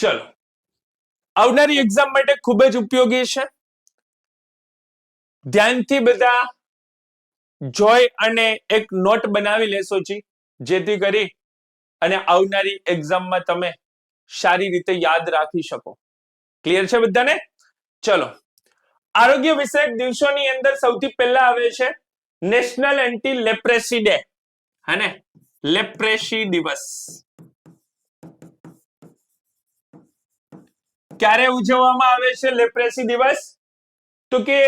ચલો આવનારી એક્ઝામ માટે ખૂબ જ ઉપયોગી છે ધ્યાનથી બધા જોઈ અને એક નોટ બનાવી લેશો જી જેથી કરી અને આવનારી એક્ઝામમાં તમે સારી રીતે યાદ રાખી શકો ક્લિયર છે બધાને ચલો આરોગ્ય વિષયક દિવસોની અંદર સૌથી પહેલા આવે છે નેશનલ એન્ટી લેપ્રેસી ડે હે લેપ્રેસી દિવસ ક્યારે ઉજવવામાં આવે છે લેપ્રેસી દિવસ તો કે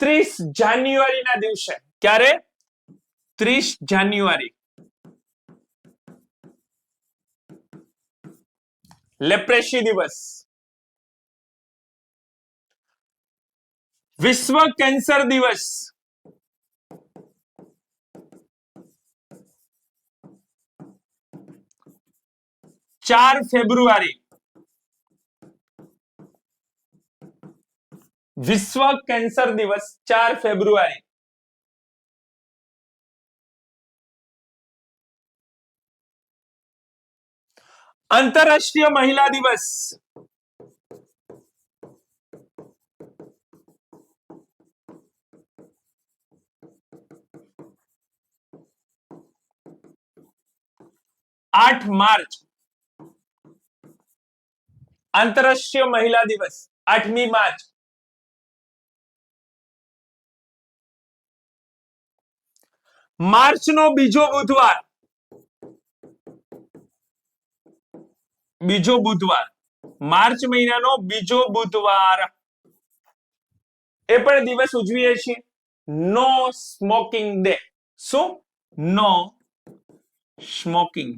ત્રીસ જાન્યુઆરીના દિવસે ક્યારે ત્રીસ જાન્યુઆરી લેપ્રેસી દિવસ વિશ્વ કેન્સર દિવસ ચાર ફેબ્રુઆરી विश्व कैंसर दिवस चार फेब्रुआरी अंतरराष्ट्रीय महिला दिवस आठ मार्च अंतरराष्ट्रीय महिला दिवस आठवीं मार्च માર્ચનો બીજો બુધવાર બીજો બુધવાર માર્ચ મહિનાનો બીજો બુધવાર એ પણ દિવસ ઉજવીએ છીએ નો સ્મોકિંગ ડે શું no smoking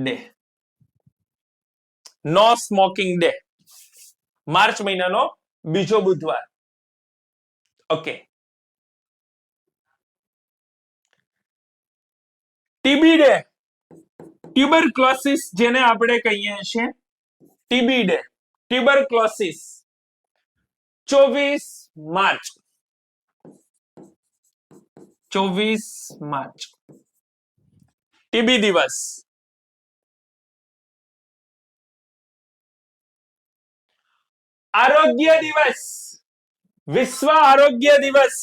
day no smoking day March મહિનાનો બીજો બુધવાર ओके टीबी डे ट्यूबरकुलोसिस જેને આપણે કહીએ છે TB day tuberculosis 24 March 24 March TB દિવસ આરોગ્ય દિવસ વિશ્વ આરોગ્ય દિવસ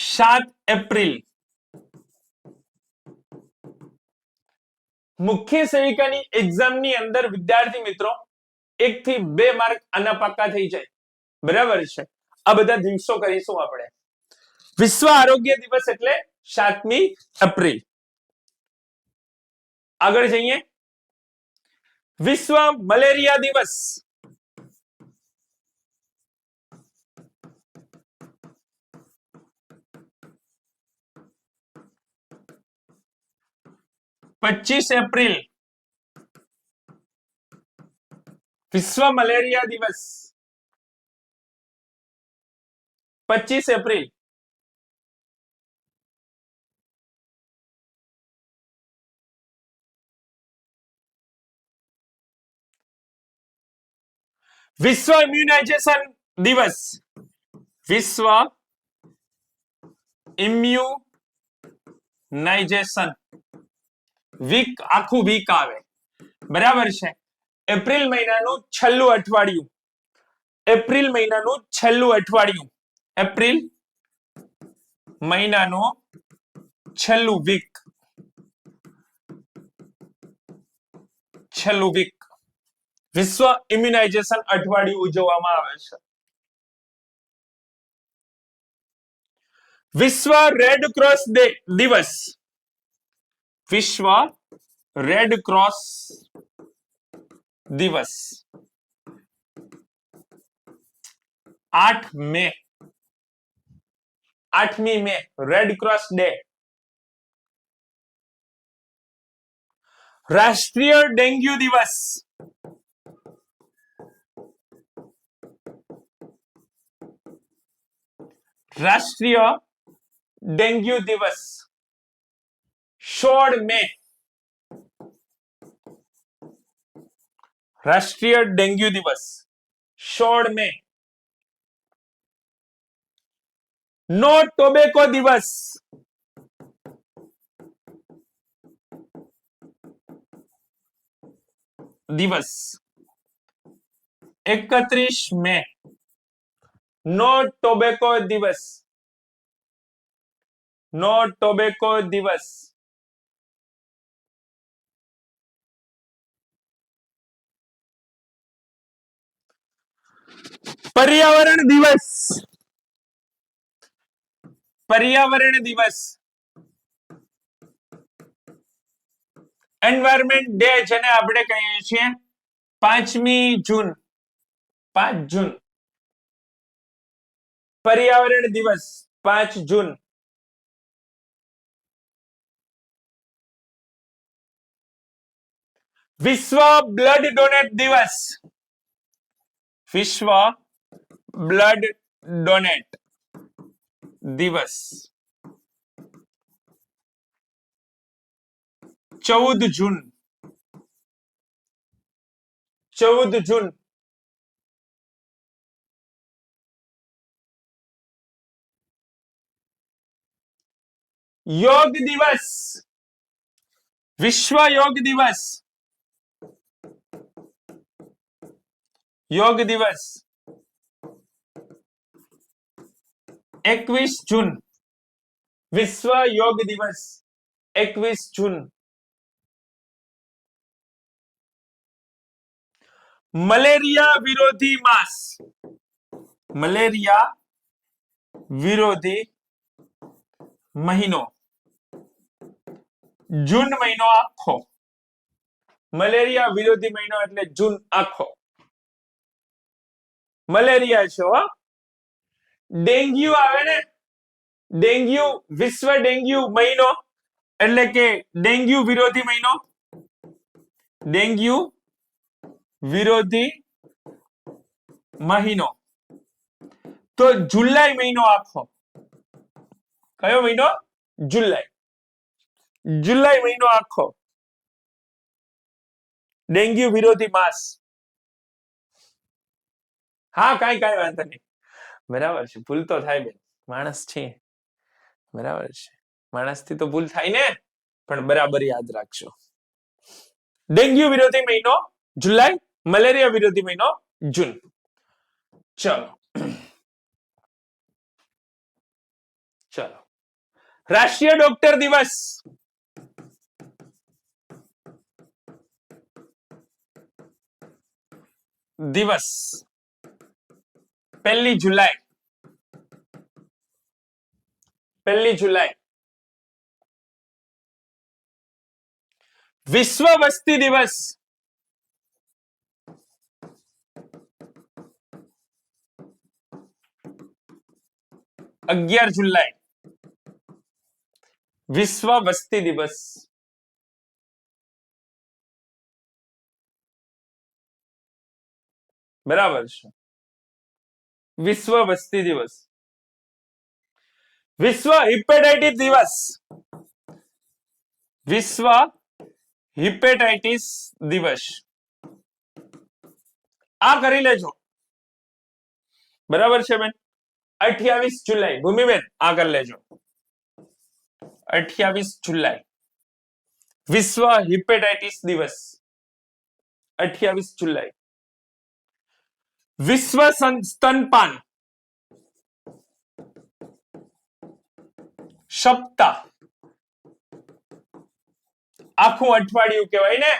સાત એપ્રિલ મુખ્ય સેવિકાની એક્ઝામ ની અંદર વિદ્યાર્થી મિત્રો એક થી બે માર્ક આના પાકા થઈ જાય બરાબર છે આ બધા દિવસો કરીશું આપણે વિશ્વ આરોગ્ય દિવસ એટલે સાતમી એપ્રિલ आगे जाइए विश्व मलेरिया दिवस पच्चीस अप्रैल विश्व मलेरिया दिवस पच्चीस अप्रैल વિશ્વ ઇમ્યુનાઇઝેશન દિવસ વિશ્વ ઇમ્યુનાઇઝેશન વીક આખું વીક આવે બરાબર છે એપ્રિલ મહિનાનું છેલ્લું અઠવાડિયું એપ્રિલ મહિનાનું છેલ્લું અઠવાડિયું એપ્રિલ મહિનાનો છેલ્લું વીક છેલ્લું વીક विश्व इम्यूनाइजेशन अटवाड़ी ઉજવવામાં આવે છે વિશ્વ રેડ ક્રોસ ડે દિવસ વિશ્વ રેડ ક્રોસ દિવસ 8 મે 8મી મે રેડ ક્રોસ ડે રાષ્ટ્રીય ડેન્ગ્યુ દિવસ राष्ट्रीय डेंगू दिवस सोल मे राष्ट्रीय डेंगू दिवस सोल मे नो टोबेको दिवस दिवस 31 મે નો ટોબેકો દિવસ નો ટોબેકો દિવસ પર્યાવરણ દિવસ પર્યાવરણ દિવસ એન્વાયરમેન્ટ ડે જેને આપણે કહીએ છીએ પાંચમી જૂન પાંચ જૂન पर्यावरण दिवस पांच जून विश्व ब्लड डोनेट दिवस विश्व ब्लड डोनेट दिवस चौदह जून चौदह जून योग दिवस विश्व योग दिवस योग दिवस एक जून विश्व योग दिवस एकवीस जून मलेरिया विरोधी मास मलेरिया विरोधी મહિનો જૂન મહિનો આખો મલેરિયા વિરોધી મહિનો એટલે જૂન આખો મલેરિયા છે ડેન્ગ્યુ આવે ને ડેન્ગ્યુ વિશ્વ ડેન્ગ્યુ મહિનો એટલે કે ડેન્ગ્યુ વિરોધી મહિનો ડેન્ગ્યુ વિરોધી મહિનો તો જુલાઈ મહિનો આખો કયો મહિનો જુલાઈ જુલાઈ મહિનો આખો ડેન્ગ્યુ વિરોધી માસ હા કાઈ કાઈ વાંધો નહીં બરાબર છે ભૂલ તો થાય બેન માણસ છે બરાબર છે માણસથી તો ભૂલ થાય ને પણ બરાબર યાદ રાખજો ડેન્ગ્યુ વિરોધી મહિનો જુલાઈ મલેરિયા વિરોધી મહિનો જૂન ચલો ચલો राष्ट्रीय डॉक्टर दिवस दिवस पहली जुलाई पहली जुलाई विश्व वस्ती दिवस अगियार जुलाई विश्व बस्ती दिवस बराबर विश्व बस्ती दिवस विश्व हिपेटाइटिस दिवस विश्व हिपेटाइटिस दिवस आ कर लो बराबर से बेन अठयावीस जुलाई भूमिबेन आ कर लेजो अठावीस जुलाई विश्व हिपेटाइटिस दिवस अठावीस जुलाई विश्व स्तनपान सप्ताह आखू अठवाडियु कहवाई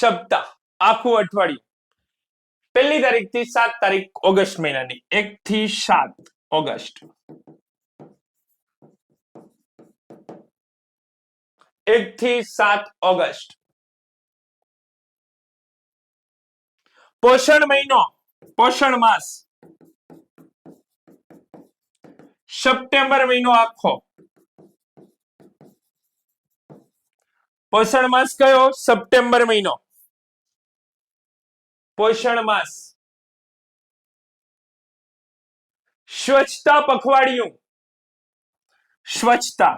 सप्ताह आखू अठवाडियु पहली तारीख थी सात तारीख ऑगस्ट महीना एक थी सात ऑगस्ट एक थी सात ऑगस्ट पोषण महीनो पोषण मास सप्टेम्बर महीनो आखो पोषण मास क्यों सप्टेम्बर महीनो पोषण मास स्वच्छता पखवाड़ियों स्वच्छता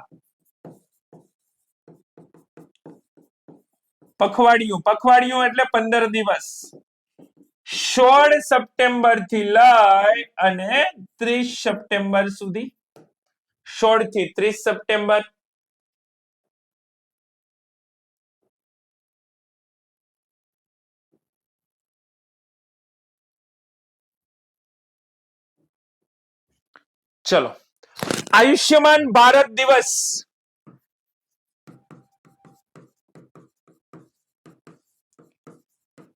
પખવાડિયું પખવાડિયું એટલે પંદર દિવસ સોળ સપ્ટેમ્બર થી લઈ અને ત્રીસ સપ્ટેમ્બર સુધી સોળ થી ત્રીસ સપ્ટેમ્બર ચલો આયુષ્યમાન ભારત દિવસ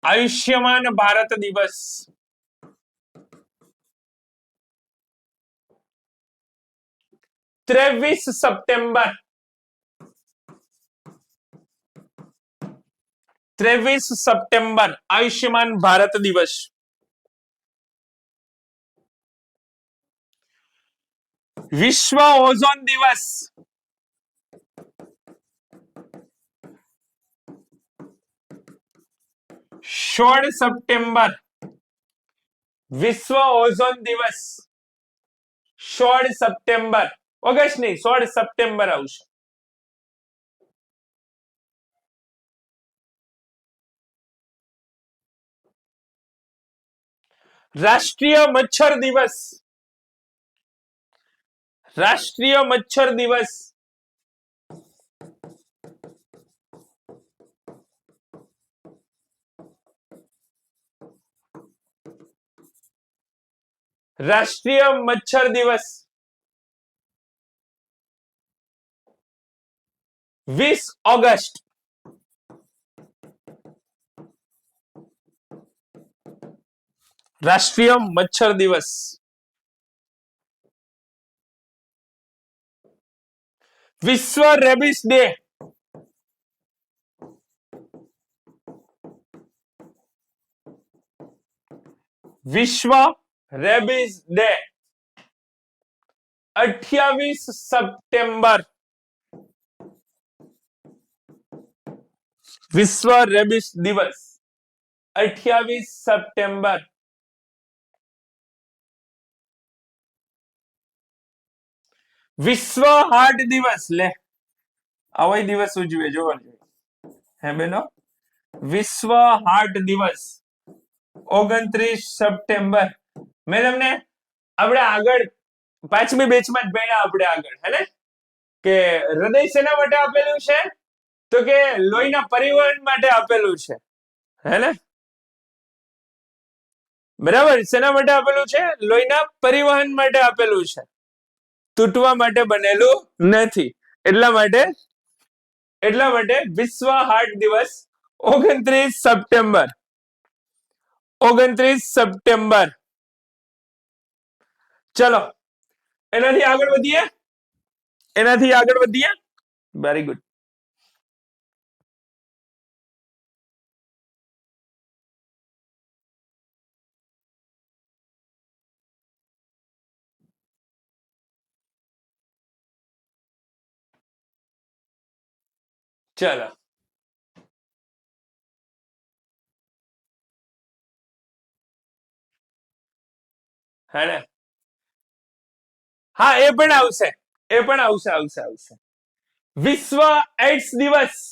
आयुष्यमान भारत दिवस त्रेवीस सितंबर त्रेवीस सप्टेम्बर आयुष्यमान भारत दिवस विश्व ओजोन दिवस षोड सितंबर विश्व ओजोन दिवस षोड सितंबर ऑगस्ट नहीं षोड सितंबर आ राष्ट्रीय मच्छर दिवस राष्ट्रीय मच्छर दिवस राष्ट्रीय मच्छर दिवस वीस ऑगस्ट राष्ट्रीय मच्छर दिवस विश्व रेबिस डे विश्व रेबीज डे 28 सितंबर विश्व रेबिस दिवस 28 सितंबर विश्व हार्ट दिवस ले आवा दिवस उजवे जो है बेनो विश्व हार्ट दिवस ओगत सप्टेम्बर મેં તમને આપણે આગળ પાંચમી બેચમાં જ ભણ્યા આપણે આગળ હે ને કે હૃદય શેના માટે આપેલું છે તો કે લોહીના પરિવહન માટે આપેલું છે હે ને બરાબર શેના માટે આપેલું છે લોહીના પરિવહન માટે આપેલું છે તૂટવા માટે બનેલું નથી એટલા માટે એટલા માટે વિશ્વ હાર્ટ દિવસ ઓગણત્રીસ સપ્ટેમ્બર ઓગણત્રીસ સપ્ટેમ્બર ચલો એનાથી આગળ વધીએ એનાથી આગળ વધીએ વેરી ગુડ ચલો હે હા એ પણ આવશે એ પણ આવશે આવશે આવશે વિશ્વ એડ્સ દિવસ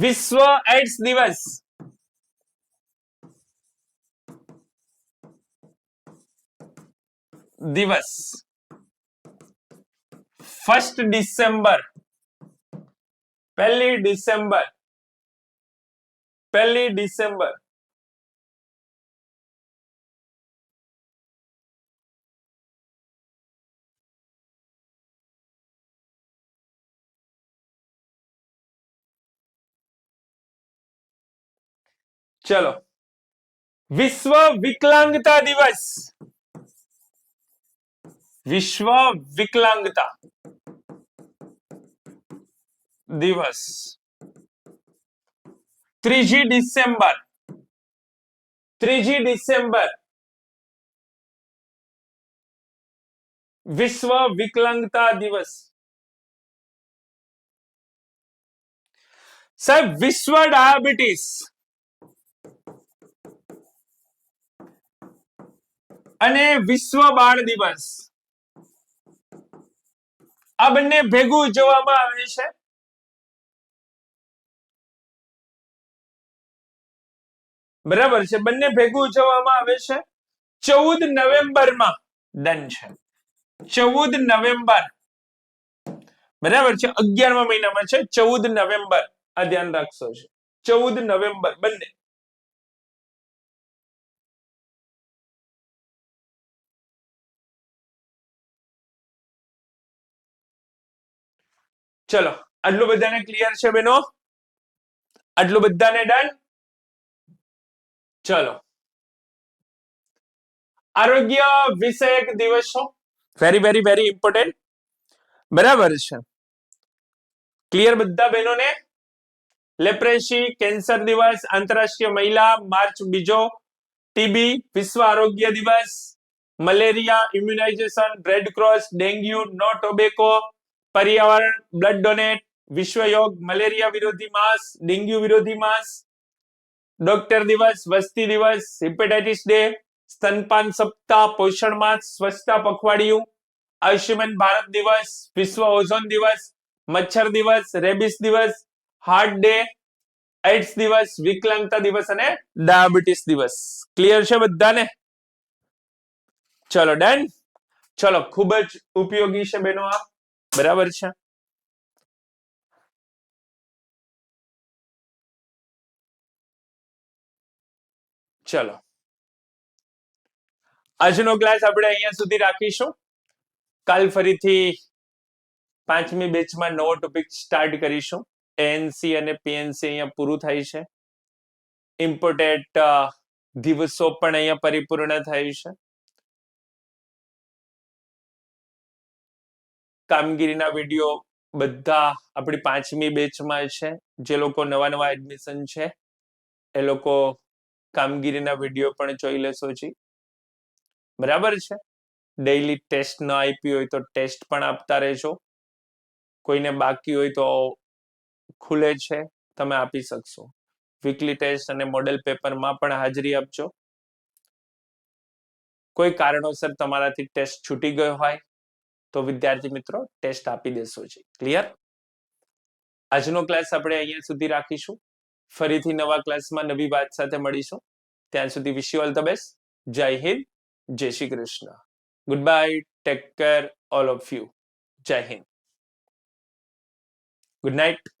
વિશ્વ એડ્સ દિવસ દિવસ ફર્સ્ટ ડિસેમ્બર પહેલી ડિસેમ્બર પહેલી ડિસેમ્બર चलो विश्व विकलांगता दिवस विश्व विकलांगता दिवस त्रीजी डिसेंबर त्रीजी डिसेंबर विश्व विकलांगता दिवस सर विश्व डायबिटीज અને વિશ્વ બાળ દિવસ આ બંને ભેગું ઉજવવામાં આવે છે બરાબર છે બંને ભેગું ઉજવવામાં આવે છે ચૌદ નવેમ્બરમાં દન છે ચૌદ નવેમ્બર બરાબર છે અગિયારમા મહિનામાં છે ચૌદ નવેમ્બર આ ધ્યાન રાખશો છે ચૌદ નવેમ્બર બંને ચલો આટલું બધાને ક્લિયર છે બેનો આટલું બધાને ડન ચલો આરોગ્ય વિષયક દિવસો વેરી વેરી વેરી ઇમ્પોર્ટન્ટ બરાબર છે ક્લિયર બધા બહેનોને લેપ્રેસી કેન્સર દિવસ આંતરરાષ્ટ્રીય મહિલા માર્ચ બીજો ટીબી વિશ્વ આરોગ્ય દિવસ malaria immunisation red cross dengue no tobacco પર્યાવરણ બ્લડ ડોનેટ વિશ્વ યોગ મેલેરિયા વિરોધી માસ ડેન્ગ્યુ વિરોધી માસ ડોક્ટર દિવસ વસ્તી દિવસ સિમ્પેથેટિસ ડે સ્તનપાન સપ્તાહ પોષણ માસ સ્વચ્છતા પખવાડિયુ આયુષમન ભારત દિવસ વિશ્વ ઓઝોન દિવસ મચ્છર દિવસ રેબીસ દિવસ હાર્ટ ડે એઇડ્સ દિવસ વિકલાંગતા દિવસ અને ડાયાબિટીસ દિવસ ક્લિયર છે બધાને ચલો डन ચલો ખૂબ જ ઉપયોગી છે બેનો આ બરાબર છે ચલો આજનો ક્લાસ આપણે અહીંયા સુધી રાખીશું કાલ ફરીથી પાંચમી બેચમાં નવો ટોપિક સ્ટાર્ટ કરીશું એએનસી અને પીએનસી અહીંયા પૂરું થાય છે ઇમ્પોર્ટેન્ટ દિવસો પણ અહીંયા પરિપૂર્ણ થયું છે કામગીરીના વિડીયો બધા આપણી પાંચમી બેચમાં છે જે લોકો નવા નવા એડમિશન છે એ લોકો કામગીરીના વિડીયો પણ જોઈ લેશો જી બરાબર છે ડેઈલી ટેસ્ટ ન આપી હોય તો ટેસ્ટ પણ આપતા રહેશો કોઈને બાકી હોય તો ખુલે છે તમે આપી શકશો વીકલી ટેસ્ટ અને મોડેલ પેપરમાં પણ હાજરી આપજો કોઈ કારણોસર તમારાથી ટેસ્ટ છૂટી ગયો હોય તો વિદ્યાર્થી મિત્રો ટેસ્ટ આપી દેશો છે ક્લિયર આજનો ક્લાસ આપણે અહીંયા સુધી રાખીશું ફરીથી નવા ક્લાસમાં નવી વાત સાથે મળીશું ત્યાં સુધી વિશ્યુ ઓલ ધ બેસ્ટ જય હિન્દ જય Shri Krishna good bye take care all of you જય હિન્દ ગુડ નાઇટ